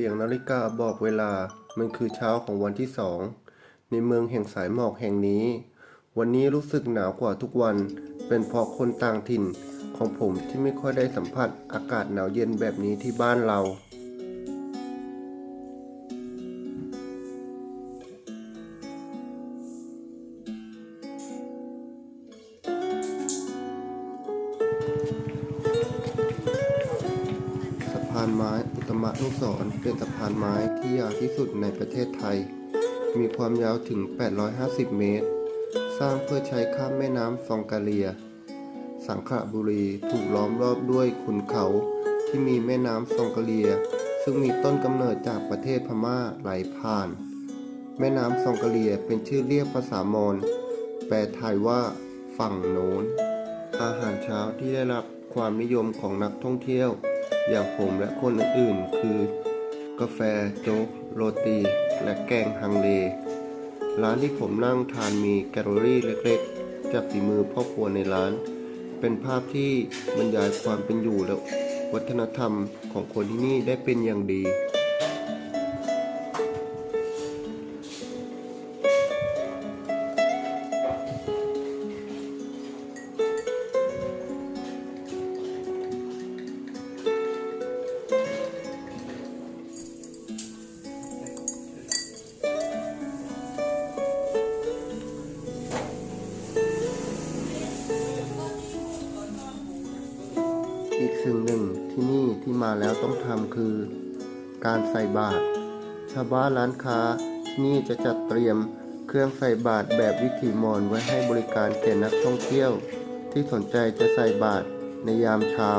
สียงนาฬิกาบอกเวลามันคือเช้าของวันที่สอง ในเมืองแห่งสายหมอกแห่งนี้ วันนี้รู้สึกหนาวกว่าทุกวัน เป็นเพราะคนต่างถิ่นของผมที่ไม่ค่อยได้สัมผัสอากาศหนาวเย็นแบบนี้ที่บ้านเรา สรเป็นสะพานไม้ที่ยาวที่สุดในประเทศไทย มีความยาวถึง 850 เมตร สร้างเพื่อใช้ข้ามแม่น้ำซองกาเลีย สังขละบุรีถูกล้อมรอบด้วยขุนเขาที่มีแม่น้ำซองกาเลีย ซึ่งมีต้นกำเนิดจากประเทศพม่าไหลผ่าน แม่น้ำซองกาเลียเป็นชื่อเรียกภาษามอญแปลไทยว่าฝั่งโน้น อาหารเช้าที่ได้รับความนิยมของนักท่องเที่ยว อย่างผมและคนอื่นๆ คือ กาแฟโจ๊ก โรตี และแกงฮังเล ร้านที่ผมนั่งทานมีแกลเลอรี่เล็กๆ จากฝีมือพ่อครัวในร้าน เป็นภาพที่บรรยายความเป็นอยู่และวัฒนธรรมของคนที่นี่ได้เป็นอย่างดี ต้องทำคือ การใส่บาตรชาวบ้านร้านค้าที่นี่จะจัดเตรียมเครื่องใส่บาตรแบบวิถีมอญไว้ให้บริการแก่นักท่องเที่ยว ที่สนใจจะใส่บาตรในยามเช้า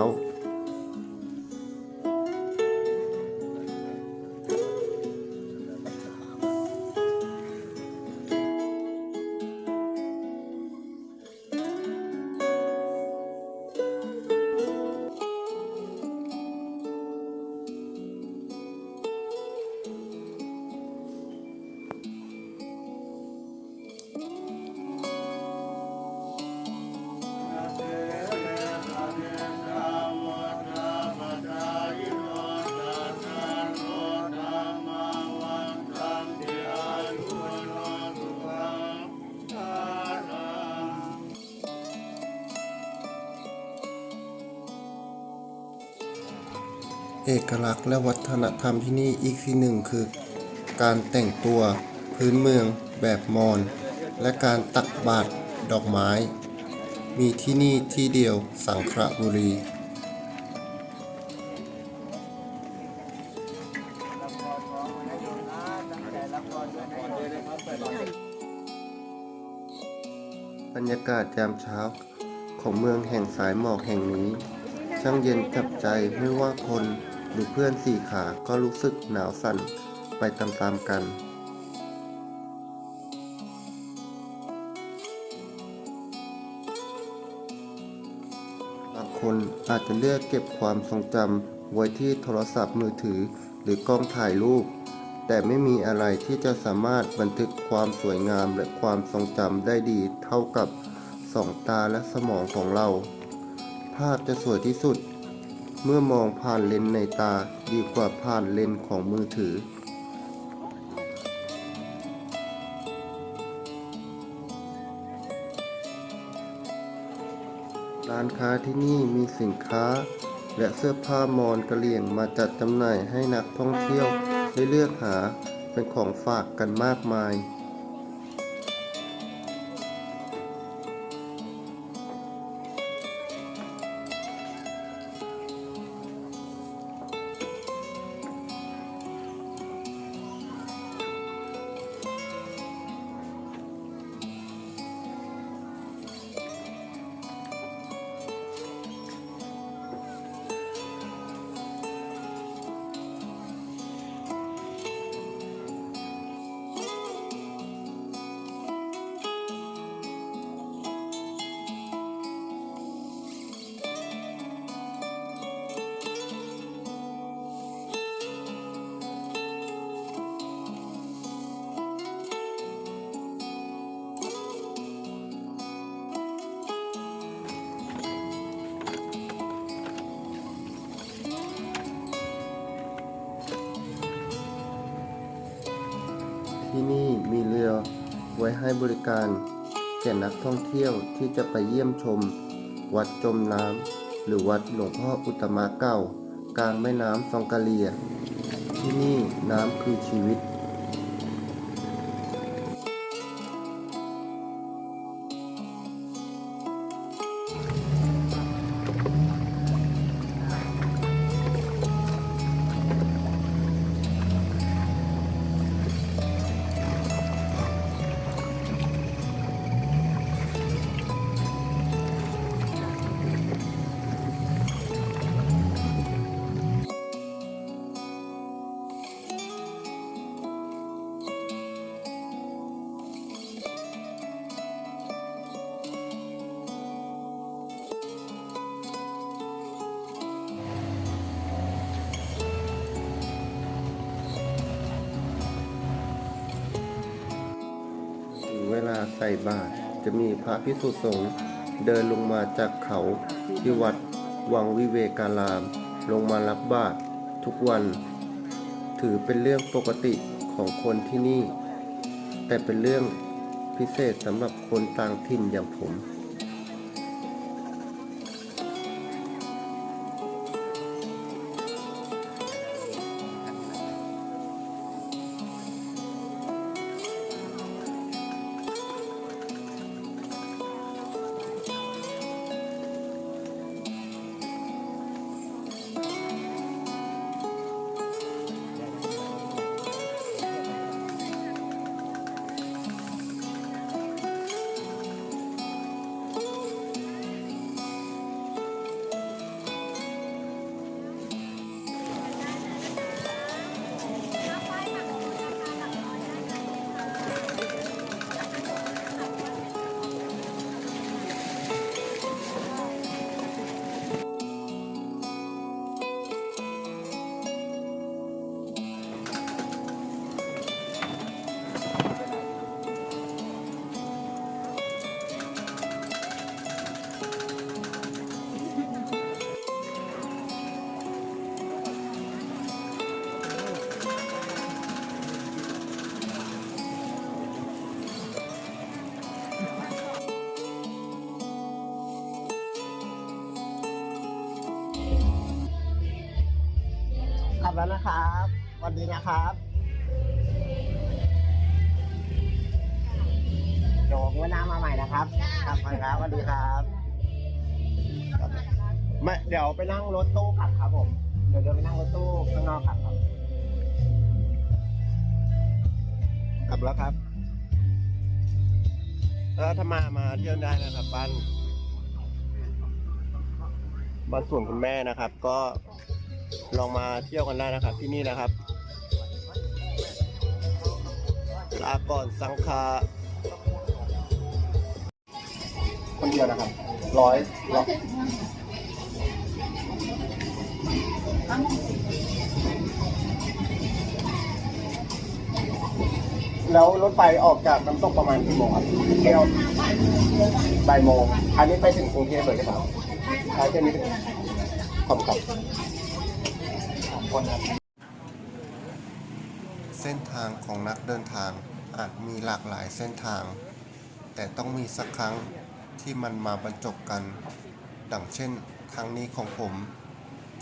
เอกลักษณ์และวัฒนธรรมที่นี่อีกที่หนึ่งคือ การแต่งตัวพื้นเมืองแบบมอญและการตักบาตรดอกไม้ มีที่นี่ที่เดียวสังขละบุรี บรรยากาศยามเช้าของเมืองแห่งสายหมอกแห่งนี้ ช่างเย็นจับใจไม่ว่าคน หรือเพื่อนสี่ขาก็รู้สึกหนาวสั่นไปตามๆกัน บางคนอาจจะเลือกเก็บความทรงจำไว้ที่โทรศัพท์มือถือหรือกล้องถ่ายรูป แต่ไม่มีอะไรที่จะสามารถบันทึกความสวยงามและความทรงจำได้ดีเท่ากับสองตาและสมองของเรา ภาพจะสวยที่สุด เมื่อมองผ่านเลนส์ในตาดีกว่าผ่านเลนส์ของมือถือ ร้านค้าที่นี่มีสินค้า และเสื้อผ้ามอนกะเหลี่ยงมาจัดจำหน่ายให้นักท่องเที่ยวได้เลือกหาเป็นของฝากกันมากมาย ให้บริการ แก่นักท่องเที่ยวที่จะไปเยี่ยมชม วัดจมน้ำหรือวัดหลวงพ่ออุตมะเก่า กลางแม่น้ำซองกาเลีย ที่นี่น้ำคือชีวิต ใส่บาตรจะมีพระพิสุสงฆ์เดินลงมาจากเขาที่วัดวังวิเวการาม ลงมารับบาตรทุกวัน ถือเป็นเรื่องปกติของคนที่นี่ แต่เป็นเรื่องพิเศษสำหรับคนต่างถิ่นอย่างผม แล้วนะครับวัสดีนะครับเดี๋ยวงวดหน้ามาใหม่นะครับกลับมาครับสวัสดีครับไม่เดี๋ยวไปนั่งรถตู้กลับครับผมเดี๋ยวเดี๋ยวไปนั่งรถตู้ข้างนอกกลับครับกลับแล้วครับแล้วถ้ามามาเที่ยวได้นะครับบ้านบ้านสวนคุณแม่นะครับ ก็ ลองมาเที่ยวกันได้นะครับ ที่นี่นะครับลาก่อนสังคาคนเดียวนะครับร้อยร้อยแล้วรถไฟออกจากน้ำตกประมาณกี่โมงครับเที่ยวบ่ายโมง อันนี้ไปถึงกรุงเทพเลยใช่ไหมครับใช่แค่นี้เป็นขอบคุณ ครับขอบคุณครับเส้นทางของนักเดินทางอาจมีหลากหลายเส้นทาง แต่ต้องมีสักครั้งที่มันมาบรรจบกัน ดังเช่นครั้งนี้ของผม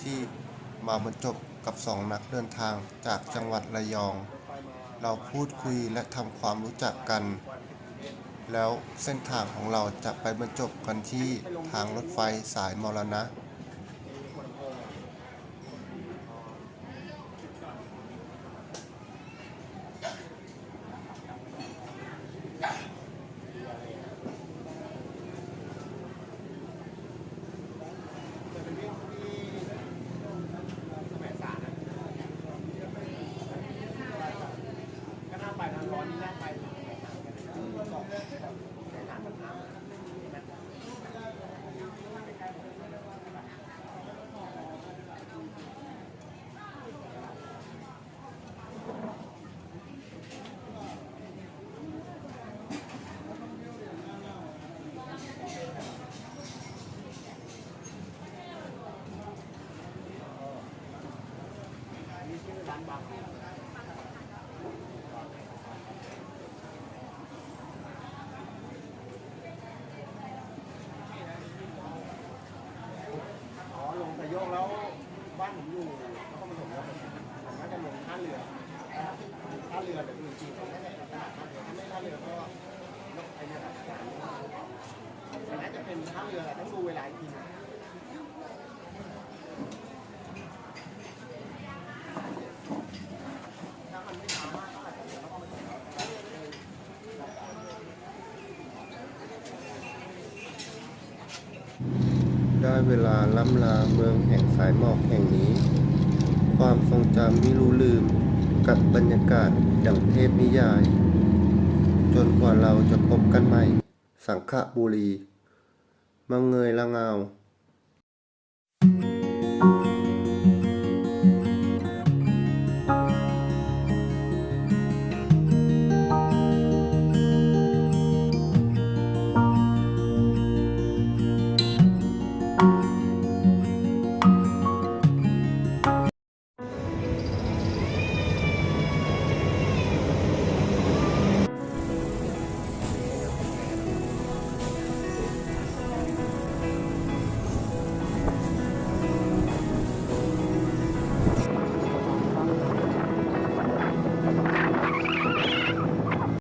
ที่มาบรรจบกับสองนักเดินทางจากจังหวัดระยอง เราพูดคุยและทำความรู้จักกัน แล้วเส้นทางของเราจะไปบรรจบกันที่ทางรถไฟสายมรณะ ค รือเดี๋ยวดูจีนไม่ได้ตลาดท่าเรือถ้าไม่ท่าเรือก็นกไอ้เนี่ยมันน่าจะเป็นท่าเรือแหละต้องดูเวลาอีกทีนึง ได้ เวลาล้ำลาเมืองแห่งสายหมอกแห่งนี้ ความทรงจำไม่รู้ลืมกับบรรยากาศดังเทพนิยาย จนกว่าเราจะพบกันใหม่ สังขบุรี มังเงยละงาว